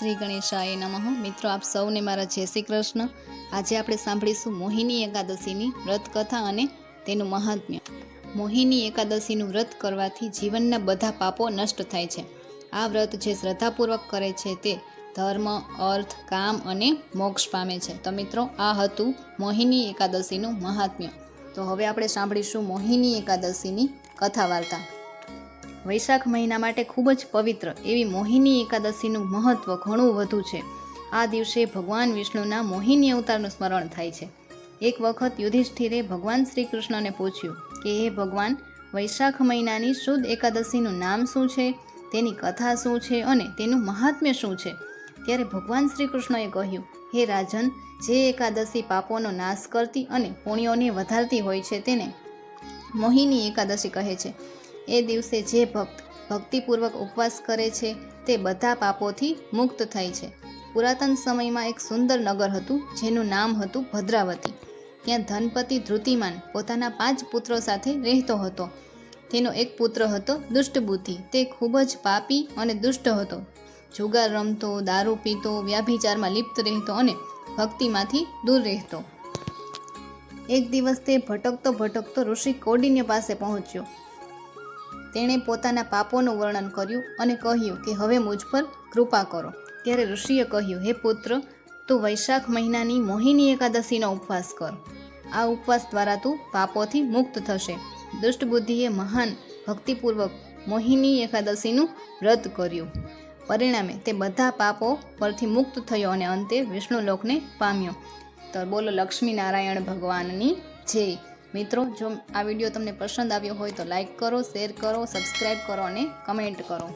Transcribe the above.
શ્રી ગણેશાય નમઃ. મિત્રો, આપ સૌને મારા જય શ્રી કૃષ્ણ. આજે આપણે સાંભળીશું મોહિની એકાદશીની વ્રત કથા અને તેનું મહાત્મ્ય. મોહિની એકાદશીનું વ્રત કરવાથી જીવનના બધા પાપો નષ્ટ થાય છે. આ વ્રત જે શ્રદ્ધાપૂર્વક કરે છે તે ધર્મ, અર્થ, કામ અને મોક્ષ પામે છે. તો મિત્રો, આ હતું મોહિની એકાદશીનું મહાત્મ્ય. તો હવે આપણે સાંભળીશું મોહિની એકાદશીની કથા વાર્તા વૈશાખ મહિના માટે ખૂબ જ પવિત્ર એવી મોહિની એકાદશીનું મહત્વ ઘણું વધુ છે. આ દિવસે ભગવાન વિષ્ણુના મોહિની અવતારનું સ્મરણ થાય છે. એક વખત યુધિષ્ઠિરે ભગવાન શ્રી કૃષ્ણને પૂછ્યું કે, હે ભગવાન, વૈશાખ મહિનાની શુદ્ધ એકાદશીનું નામ શું છે? તેની કથા શું છે અને તેનું મહાત્મ્ય શું છે? ત્યારે ભગવાન શ્રી કૃષ્ણએ કહ્યું, હે રાજન, જે એકાદશી પાપોનો નાશ કરતી અને પુણ્યોને વધારતી હોય છે તેને મોહિની એકાદશી કહે છે. એ દિવસે જે ભક્ત ભક્તિપૂર્વક ઉપવાસ કરે છે, તે બધા પાપોથી મુક્ત થાય છે. પુરાતન સમયમાં એક સુંદર નગર હતું, જેનું નામ હતું ભદ્રાવતી. ત્યાં ધનપતિ ધૃતિમાન પોતાના પાંચ પુત્રો સાથે રહેતો હતો. તેનો એક પુત્ર હતો દુષ્ટબુદ્ધિ. તે ખૂબ જ પાપી અને દુષ્ટ હતો. જુગાર રમતો, દારૂ પીતો, વ્યાભિચારમાં લિપ્ત રહેતો અને ભક્તિમાંથી દૂર રહેતો. એક દિવસ તે ભટકતો ભટકતો ઋષિ કોડિન્ય પાસે પહોંચ્યો. તેણે પોતાના પાપોનું વર્ણન કર્યું અને કહ્યું કે હવે મુજ પર કૃપા કરો. ત્યારે ઋષિએ કહ્યું, હે પુત્ર, તું વૈશાખ મહિનાની મોહિની એકાદશીનો ઉપવાસ કર. આ ઉપવાસ દ્વારા તું પાપોથી મુક્ત થશે. દુષ્ટ બુદ્ધિએ મહાન ભક્તિપૂર્વક મોહિની એકાદશીનું વ્રત કર્યું. પરિણામે તે બધા પાપો પરથી મુક્ત થયો અને અંતે વિષ્ણુલોકને પામ્યો. તો બોલો લક્ષ્મી નારાયણ ભગવાનની જય. મિત્રો, જો આ વીડિયો તમને પસંદ આવ્યો હોય તો લાઈક કરો, શેર કરો સબસ્ક્રાઈબ કરો અને કમેન્ટ કરો.